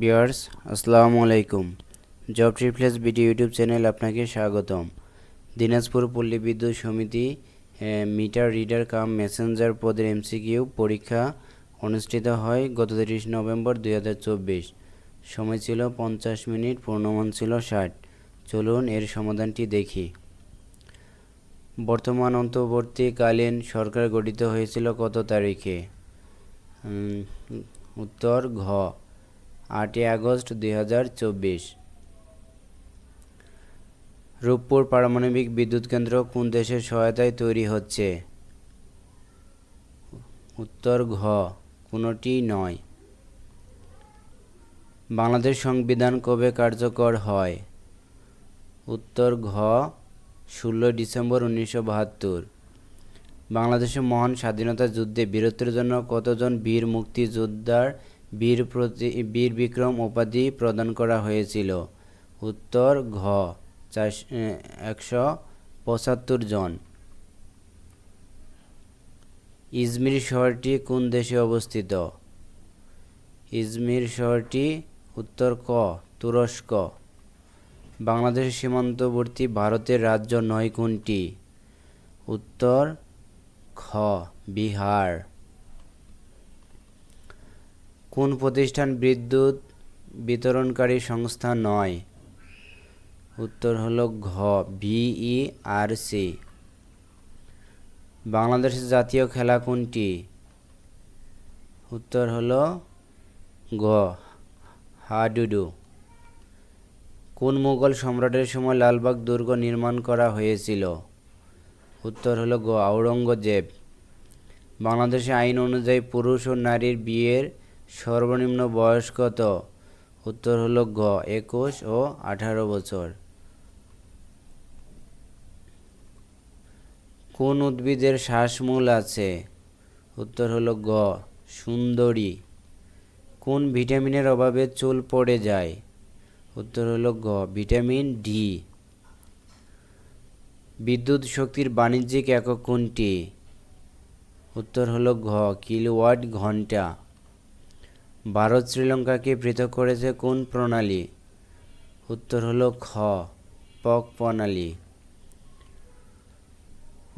বিয়ার্স আসসালামু আলাইকুম। জব ট্রিপ্লেস বিডি ইউটিউব চ্যানেল আপনাকে স্বাগতম। দিনাজপুর পল্লী বিদ্যুৎ সমিতি মিটার রিডার কাম মেসেঞ্জার পদের এমসিকিউ পরীক্ষা অনুষ্ঠিত হয় গত তিরিশ নভেম্বর দুই হাজার চব্বিশ। সময় ছিল পঞ্চাশ মিনিট, পূর্ণমান ছিল ষাট। চলুন এর সমাধানটি দেখি। বর্তমান অন্তর্বর্তীকালীন সরকার গঠিত হয়েছিল কত তারিখে? উত্তর ঘ। আটই আগস্ট দুই হাজার চব্বিশ। রূপপুর পারমাণবিক বিদ্যুৎ কেন্দ্র কোন দেশের সহায়তায় তৈরি হচ্ছে? উত্তর ঘ, কোনোটি নয়। বাংলাদেশ সংবিধান কবে কার্যকর হয়? উত্তর ঘ, ষোলো ডিসেম্বর উনিশশো বাহাত্তর। বাংলাদেশের মহান স্বাধীনতা যুদ্ধে বীরত্বের জন্য কতজন বীর মুক্তিযোদ্ধার বীর প্রতি, বীর বিক্রম উপাধি প্রদান করা হয়েছিল। উত্তর, ঘ একশো পঁচাত্তর জন। ইজমির শহরটি কোন দেশে অবস্থিত? ইজমির শহরটি উত্তর, ক, তুরস্ক। বাংলাদেশের সীমান্তবর্তী ভারতের রাজ্য নয় কোনটি? উত্তর, খ, বিহার। কোন প্রতিষ্ঠান বিদ্যুৎ বিতরণকারী সংস্থা নয়? উত্তর হলো ঘ ভিইআরসি বাংলাদেশের জাতীয় খেলা কোনটি? উত্তর হলো গ হাডুডু। কোন মুঘল সম্রাটের সময় লালবাগ দুর্গ নির্মাণ করা হয়েছিল? উত্তর হলো গ আওরঙ্গজেব বাংলাদেশে আইন অনুযায়ী পুরুষ ও নারীর বিয়ের সর্বনিম্ন বয়স কত? উত্তর হলো গ, একুশ ও আঠারো বছর। কোন উদ্ভিদের শ্বাসমূল আছে? উত্তর হলো গ, সুন্দরী। কোন ভিটামিনের অভাবে চুল পড়ে যায়? উত্তর হলো গ, ভিটামিন ডি। বিদ্যুৎ শক্তির বাণিজ্যিক একক কোনটি? উত্তর হলো ঘ কিলোওয়াট ঘণ্টা। ভারত শ্রীলঙ্কাকে পৃথক করেছে কোন প্রণালী? উত্তর হলো খ, পক প্রণালী।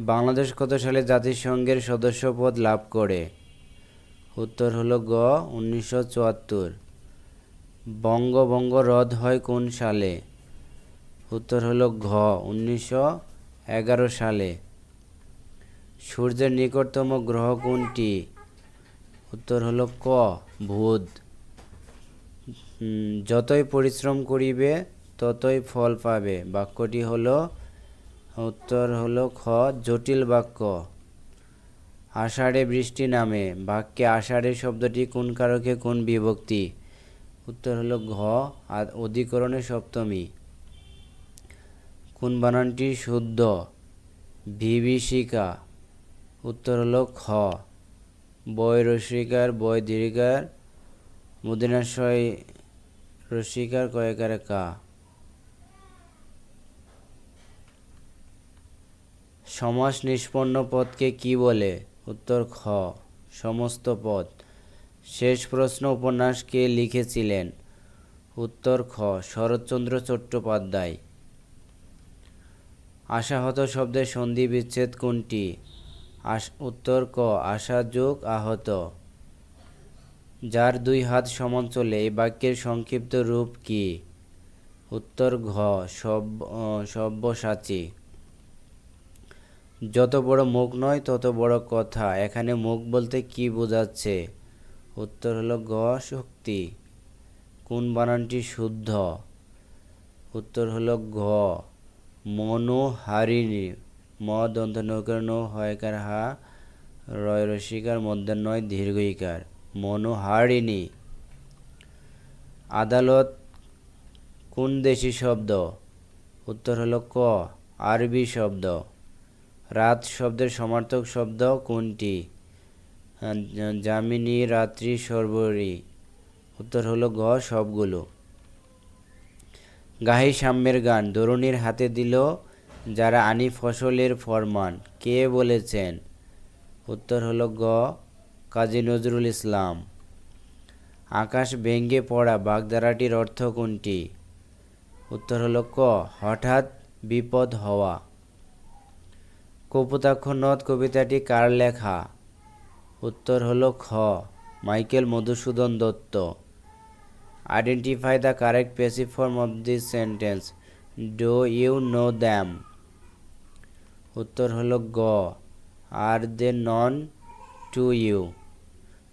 বাংলাদেশ কত সালে জাতিসংঘের সদস্যপদ লাভ করে? উত্তর হলো গ, উনিশশো চুয়াত্তর। বঙ্গভঙ্গ রদ হয় কোন সালে? উত্তর হলো ঘ, উনিশশো এগারো সালে। সূর্যের নিকটতম গ্রহ কোনটি? উত্তর হলো ক উম, যতই পরিশ্রম করিবে ততই ফল পাবে। বাক্যটি হলো উত্তর হলো খ জটিল বাক্য। আষাঢ়ে বৃষ্টি নামে। বাক্যে আষাঢ়ে শব্দটি কোন কারকে কোন বিভক্তি? উত্তর হলো ঘ আর অধিকরণের সপ্তমী। কোন বানানটি শুদ্ধ? বিভীষিকা। উত্তর হলো খ। বয় রসিকার বয় দীর্ঘার মুদিনাশয় রসিকার কয়েকার কা। সমাস নিষ্পন্ন পদকে কি বলে? উত্তর খ। সমস্ত পদ। শেষ প্রশ্ন উপন্যাস কে লিখেছিলেন। উত্তর খ। শরৎচন্দ্র চট্টোপাধ্যায়। আশাহত শব্দের সন্ধি বিচ্ছেদ কোনটি? উত্তর ক। আশা যোগ আহত। যার দুই হাত সমান চলে, এই বাক্যের সংক্ষিপ্ত রূপ কি? উত্তর ঘ, সব সব্যসাচী। যত বড় মুখ নয়, তত বড় কথা। এখানে মুখ বলতে কি বোঝাচ্ছে? উত্তর হলো গ, শক্তি। কোন বানানটি শুদ্ধ? উত্তর হলো ঘ, মনোহারিণী। ম দন্ত নৌকার নৌ, হয়কার হা রয় রসিকার মধ্যে নয়, দীর্ঘইকার। মনোহারিণী। আদালত কোন দেশি শব্দ? উত্তর হলো ক আরবি শব্দ। রাত শব্দের সমার্থক শব্দ কোনটি? আহ, যামিনী রাত্রি সর্বরী। উত্তর হলো গ সবগুলো। গাহি সাম্যের গান দরুণীর হাতে দিল যারা আনি ফসলের ফরমান। কে বলেছেন? উত্তর হলো গ কাজী নজরুল ইসলাম। আকাশ ভেঙ্গে পড়া বাগধারাটির অর্থ কোনটি? উত্তর হল ক, হঠাৎ বিপদ হওয়া। কপোতাক্ষ নদ কবিতাটি কার লেখা? উত্তর হল খ, Michael Madhusudan Dutta. Identify the correct passive form of this sentence do you know them উত্তর হল গ are they known to you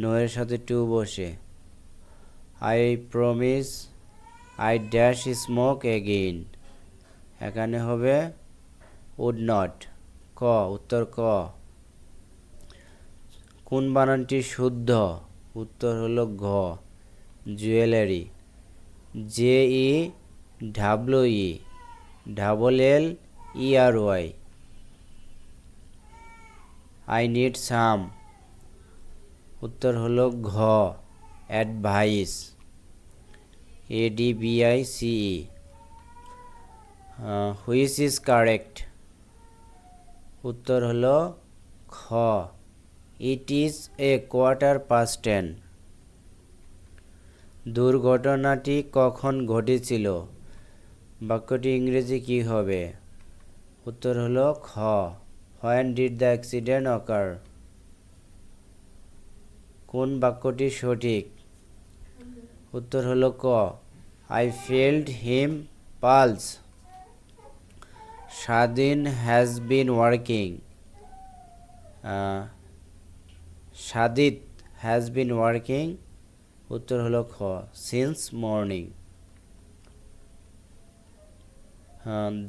know এর সাথে টু বসে। I promise I dash smoke again এখানে হবে উড নট ক, উত্তর ক। কোন বানানটি শুদ্ধ? উত্তর হলো ঘ jewellery J E W E double L E R Y I need some উত্তর হলো ঘ advice A D V I C E which is correct উত্তর হলো খ it is a quarter past ten দুর্ঘটনাটি কখন ঘটেছিল? বাক্যটি ইংরেজি কি হবে? উত্তর হলো খ when did the accident occur কোন বাক্যটি সঠিক? উত্তর হলো ক। I felt him pulse Swadhin has been working Sadit has been working উত্তর হলো খ। Since morning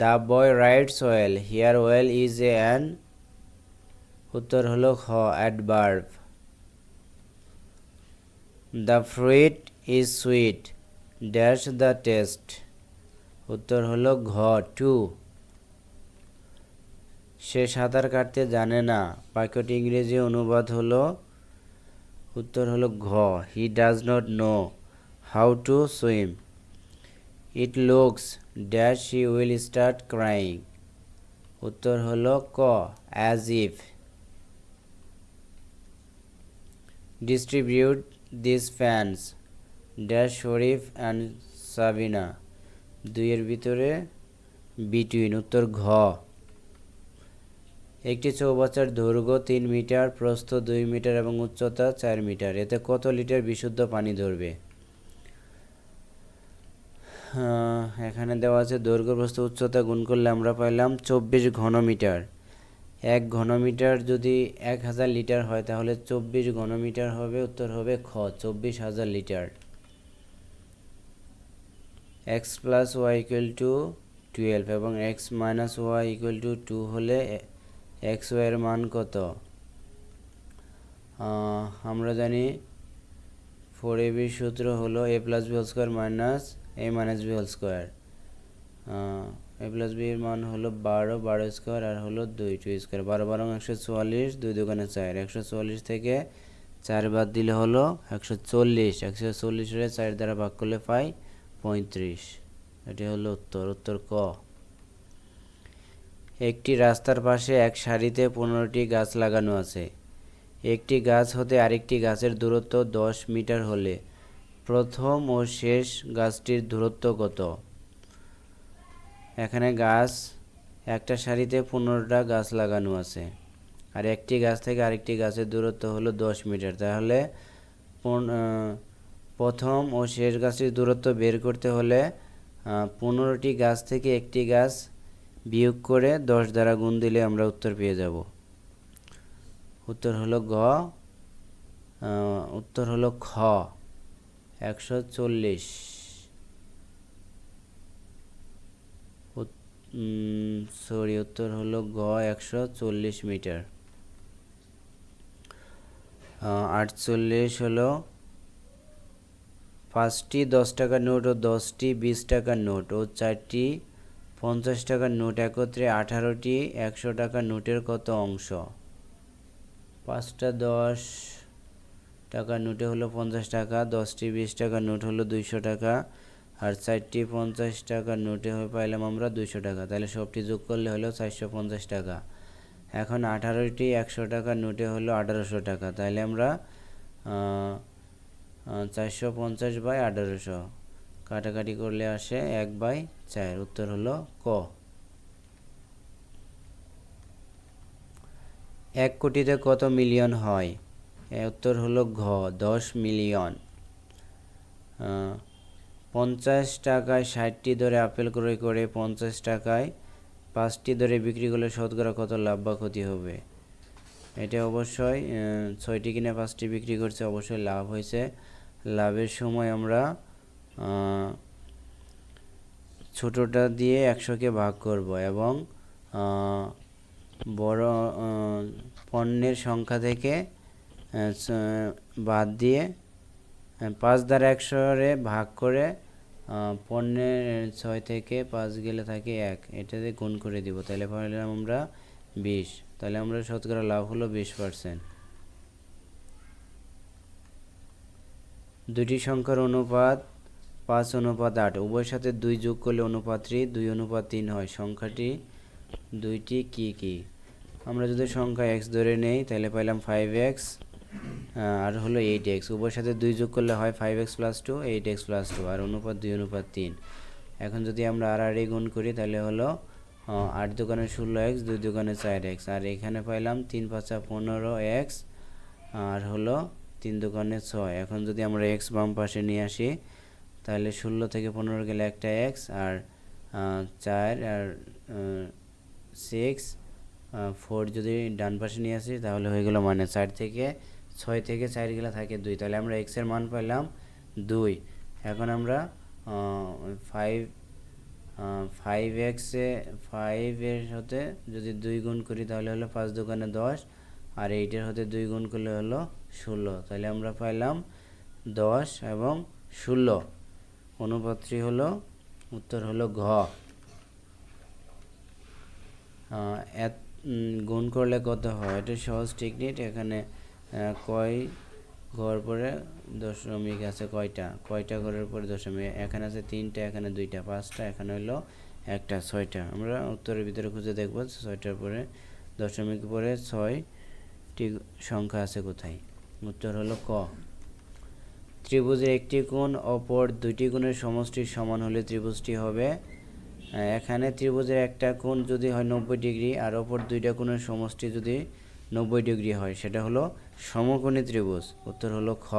the boy writes well here well is a an উত্তর হলো খ adverb the fruit is sweet dash the taste উত্তর হলো ঘ to say সাঁতার কাটতে জানে না। বাক্যটি ইংরেজি অনুবাদ হলো, উত্তর হলো ঘ he does not know how to swim it looks dash he will start crying উত্তর হলো ক as if distribute this fans dash Sharif and Sabina. দুইয়ের ভিতরে বিটুইন, উত্তর ঘ। একটি চৌবাচ্চার দৈর্ঘ্য তিন মিটার, প্রস্থ দুই মিটার এবং উচ্চতা চার মিটার। এতে কত লিটার বিশুদ্ধ পানি ধরবে? এখানে দেওয়া আছে দৈর্ঘ্য, প্রস্থ, উচ্চতা গুণ করলে আমরা পাইলাম চব্বিশ ঘনমিটার। এক ঘনমিটার যদি এক হাজার লিটার হয়, তাহলে চব্বিশ ঘনমিটার হবে, উত্তর হবে খ, চব্বিশ হাজার litre. X plus Y equal to twelve এবং X minus Y equal to two হলে এক্স ওয়ের মান কত? আমরা জানি ফোর এ বির সূত্র হলো a plus b whole square minus a minus b whole square. A plus b এর মান হলো বারো বারো স্কোয়ার আর হলো দুই টু স্কোয়ার বারো বারো একশো চুয়াল্লিশ, দুই দোকানে চার। একশো চুয়াল্লিশ থেকে চার বাদ দিলে হলো একশো চল্লিশ। একশো চল্লিশের চার দ্বারা ভাগ করলে পাই পঁয়ত্রিশ। এটি হলো উত্তর। উত্তর ক। একটি রাস্তার পাশে এক সারিতে পনেরোটি গাছ লাগানো আছে। একটি গাছ হতে আরেকটি গাছের দূরত্ব দশ মিটার হলে প্রথম ও শেষ গাছটির দূরত্ব কত? এখানে গাছ, একটা সারিতে পনেরোটা গাছ লাগানো আছে। আর একটি গাছ থেকে আরেকটি গাছের দূরত্ব হলো দশ মিটার। তাহলে প্রথম ও শেষ গাছটির দূরত্ব বের করতে হলে পনেরোটি গাছ থেকে একটি গাছ বিয়োগ করে দশ দ্বারা গুণ দিলে আমরা উত্তর পেয়ে যাব। উত্তর হলো গ উত্তর হলো খ, একশো চল্লিশ। সরি উত্তর হলো গ, একশো চল্লিশ মিটার। আটচল্লিশ হলো পাঁচটি দশ টাকার নোট ও দশটি বিশ টাকার নোট ও চারটি পঞ্চাশ টাকার নোট একত্রে আঠারোটি একশো টাকার নোটের কত অংশ? পাঁচটা দশ টাকার নোটে হলো পঞ্চাশ টাকা, দশটি বিশ টাকার নোট হলো দুইশো টাকা আর চারটি পঞ্চাশ টাকার নোটে হয়ে পাইলাম আমরা দুশো টাকা। তাহলে সবটি যোগ করলে হলো চারশো পঞ্চাশ টাকা। এখন আঠারোটি একশো টাকার নোটে হলো আঠারোশো টাকা। তাহলে আমরা চারশো পঞ্চাশ বাই আঠারোশো। কাটাকাটি করলে আসে এক বাই চার। উত্তর হলো ক। এক কোটিতে কত মিলিয়ন হয়? উত্তর হলো ঘ, দশ মিলিয়ন। পঞ্চাশ টাকায় ষাটটি দরে আপেল ক্রয় করে পঞ্চাশ টাকায় পাঁচটি দরে বিক্রি করলে শতকরা কত লাভ বা ক্ষতি হবে? এটা অবশ্যই ছয়টি কিনে পাঁচটি বিক্রি করছে, অবশ্যই লাভ হয়েছে। লাভের সময় আমরা ছোটোটা দিয়ে একশোকে ভাগ করব এবং বড় পণ্যের সংখ্যা থেকে বাদ দিয়ে পাঁচ দ্বারা একশোরে ভাগ করে পণ্যের ছয় থেকে পাঁচ গেলে থাকে এক। এটাতে গুণ করে দিব। তাহলে পাইলাম আমরা বিশ। তাহলে আমরা শতকরা লাভ হলো বিশ পার্সেন্ট দুটি সংখ্যার অনুপাত পাঁচ, অনুপাত আট। উভয়ের সাথে দুই যোগ করলে অনুপাতটি দুই অনুপাত তিন হয়। সংখ্যাটি দুইটি কি কি? আমরা যদি সংখ্যা এক্স ধরে নেই, তাহলে পাইলাম ফাইভ এক্স আর হলো এইট এক্স উভয়ের সাথে দুই যোগ করলে হয় five x plus two eight x plus two আর অনুপাত দুই, অনুপাত তিন। এখন যদি আমরা আর আর গুণ করি, তাহলে হলো আট দোকানে ষোলো এক্স দুই দোকানে চার এক্স আর এখানে পাইলাম তিন পাঁচা পনেরো এক্স আর হলো তিন দোকানে ছয়। এখন যদি আমরা এক্স বাম পাশে নিয়ে আসি, তাহলে ষোলো থেকে পনেরো গেলে একটা এক্স আর চার, আর সিক্স ফোর যদি ডান পাশে নিয়ে আসি, তাহলে হয়ে গেল মানে চার থেকে ছয় থেকে চার থাকে দুই। তাহলে আমরা এক্সের মান পেলাম দুই। এখন আমরা ফাইভ ফাইভ এক্সে ফাইভের হতে যদি দুই গুণ করি তাহলে হলো পাঁচ দোকানে দশ। আর এইটের হতে দুই গুণ করলে হলো ষোলো। তাহলে আমরা পাইলাম দশ এবং ষোলো। অনুপাত্রী হলো, উত্তর হলো ঘ। গুণ করলে কত হয়? এটা সহজ টেকনিক এখানে কয় ঘর পরে দশমিক আছে কয়টা? কয়টা ঘরের পরে দশমিক? এখানে আছে তিনটা, এখানে দুইটা, পাঁচটা, এখানে হলো একটা, ছয়টা। আমরা উত্তরের ভিতরে খুঁজে দেখব ছয়টার পরে দশমিক পরে ছয়টি সংখ্যা আছে কোথায়? উত্তর হলো ক। ত্রিভুজের একটি কোণ অপর দুইটি কোণের সমষ্টির সমান হলে ত্রিভুজটি হবে এখানে ত্রিভুজের একটা কোণ যদি হয় নব্বই ডিগ্রি আর অপর দুইটা কোণের সমষ্টি যদি নব্বই ডিগ্রি হয়, সেটা হলো সমকোণী ত্রিভুজ, উত্তর হলো খ।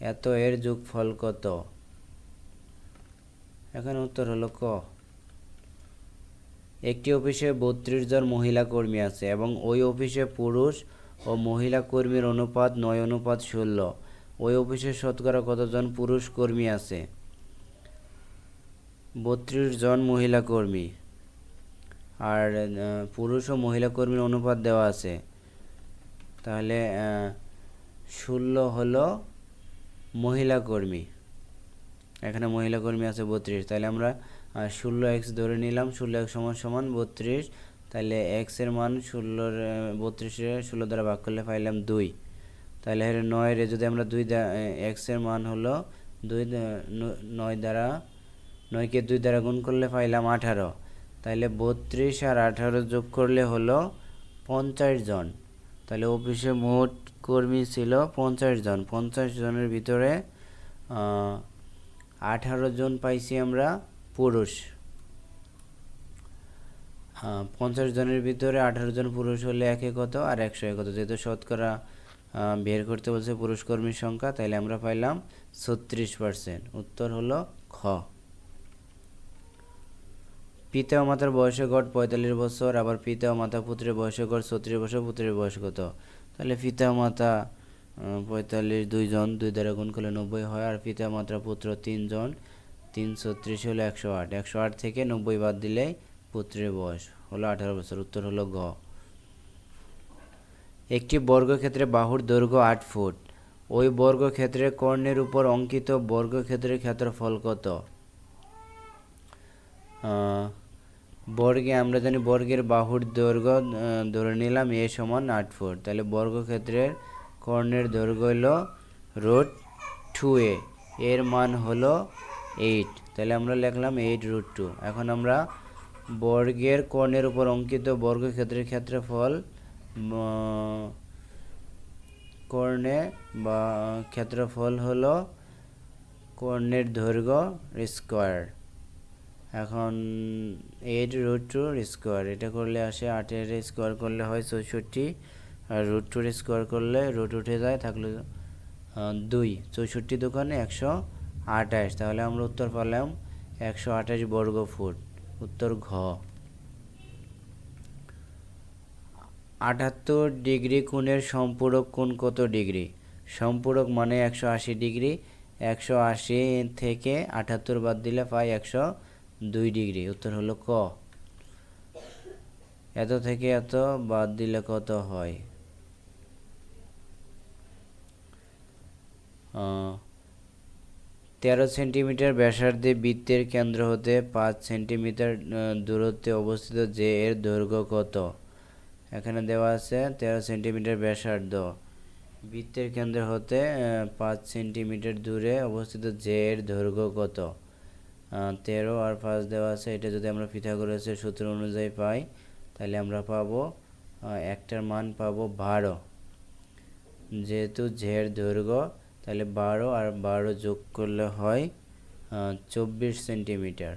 এত এর যোগফল কত? এখানে উত্তর হলো ক। একটি অফিসে বত্রিশ জন মহিলা কর্মী আছে এবং ওই অফিসে পুরুষ ও মহিলা কর্মীর অনুপাত নয়, অনুপাত ষোলো। ওই অফিসে শতকরা কতজন পুরুষ কর্মী আছে? বত্রিশ জন মহিলা কর্মী। আর পুরুষ ও মহিলা কর্মীর অনুপাত দেওয়া আছে। তাহলে ষোলো হলো মহিলা কর্মী। এখানে মহিলা কর্মী আছে বত্রিশ। তাহলে আমরা ষোলো এক্স ধরে নিলাম, ষোলো এক্স সমান সমান বত্রিশ। তাহলে এক্সের মান ষোলোর বত্রিশে ষোলো দ্বারা ভাগ করলে পাইলাম দুই। তাহলে নয় রে, যদি আমরা দুই এক্সের মান হলো দুই নয় দ্বারা, নয়কে দুই দ্বারা গুণ করলে পাইলাম আঠারো। তাহলে বত্রিশ আর আঠারো যোগ করলে হলো পঞ্চাশ জন। তাহলে অফিসে মোট কর্মী ছিল পঞ্চাশ জন। পঞ্চাশ জনের ভিতরে আঠারো জন পাইছি আমরা পুরুষ। পঞ্চাশ জনের ভিতরে আঠারো জন পুরুষ হলে একে কত আর একশো কত যেহেতু শতকরা বের করতে বলছে পুরুষ কর্মীর সংখ্যা, তাইলে আমরা পাইলাম ছত্রিশ পার্সেন্ট উত্তর হলো খ। পিতা ও মাতার বয়সের গড় পঁয়তাল্লিশ বছর, আবার পিতা ও মাতা পুত্রের বয়সের গড় ছত্রিশ বছর, পুত্রের বয়স কত? তাহলে পিতা মাতা পঁয়তাল্লিশ দুইজন দুই দ্বারা গুণ করলে নব্বই হয়, আর পিতা মাতা পুত্র তিনজন তিন ছত্রিশ হলো একশো আট। একশো আট থেকে নব্বই বাদ দিলে পুত্রের বয়স হলো আঠারো বছর, উত্তর হলো গ। একটি বর্গক্ষেত্রে বাহুর দৈর্ঘ্য আট ফুট। ওই বর্গক্ষেত্রে কর্ণের উপর অঙ্কিত বর্গক্ষেত্রের ক্ষেত্রফল কত? বর্গে, আমরা জানি বর্গের বাহুর দৈর্ঘ্য ধরে নিলাম এ সমান আট ফুট। তাহলে বর্গক্ষেত্রের কর্ণের দৈর্ঘ্য হলো রুট টু এ। এর মান হলো এইট। তাহলে আমরা লিখলাম এইট রুট টু। এখন আমরা বর্গের কর্ণের উপর অঙ্কিত বর্গক্ষেত্রের ক্ষেত্রফল কর্ণে বা ক্ষেত্রফল হলো কর্ণের দৈর্ঘ্য স্কোয়ার। এখন এইট রুট টুর স্কোয়ার এটা করলে আসে আটের স্কোয়ার করলে হয় চৌষট্টি, আর রুট টুর স্কোয়ার করলে রুট উঠে যায় থাকলে দুই। চৌষট্টি দোকানে একশো আঠাশ। তাহলে আমরা উত্তর পেলাম একশো আঠাশ বর্গ ফুট। উত্তর ঘ। আটাত্তর ডিগ্রি কোণের সম্পূরক কোণ কত ডিগ্রি? সম্পূরক মানে একশো আশি ডিগ্রি। একশো আশি থেকে আটাত্তর বাদ দিলে পাই একশো দুই ডিগ্রি। উত্তর হলো ক। এত থেকে এত বাদ দিলে কত হয়? তেরো সেন্টিমিটার ব্যাসার্ধে বৃত্তের কেন্দ্র হতে পাঁচ সেন্টিমিটার দূরত্বে অবস্থিত যে এর দৈর্ঘ্য কত? এখানে দেওয়া আছে তেরো সেন্টিমিটার ব্যাসার্ধ। বৃত্তের কেন্দ্র হতে পাঁচ সেন্টিমিটার দূরে অবস্থিত যে এর দৈর্ঘ্য কত? তেরো আর পাঁচ দেওয়া আছে, এটা যদি আমরা পিথাগোরাসের সূত্র অনুযায়ী পাই, তাহলে আমরা পাবো একটার মান পাবো বারো। যেহেতু ঝের দৈর্ঘ্য, তাহলে বারো আর বারো যোগ করলে হয় চব্বিশ সেন্টিমিটার।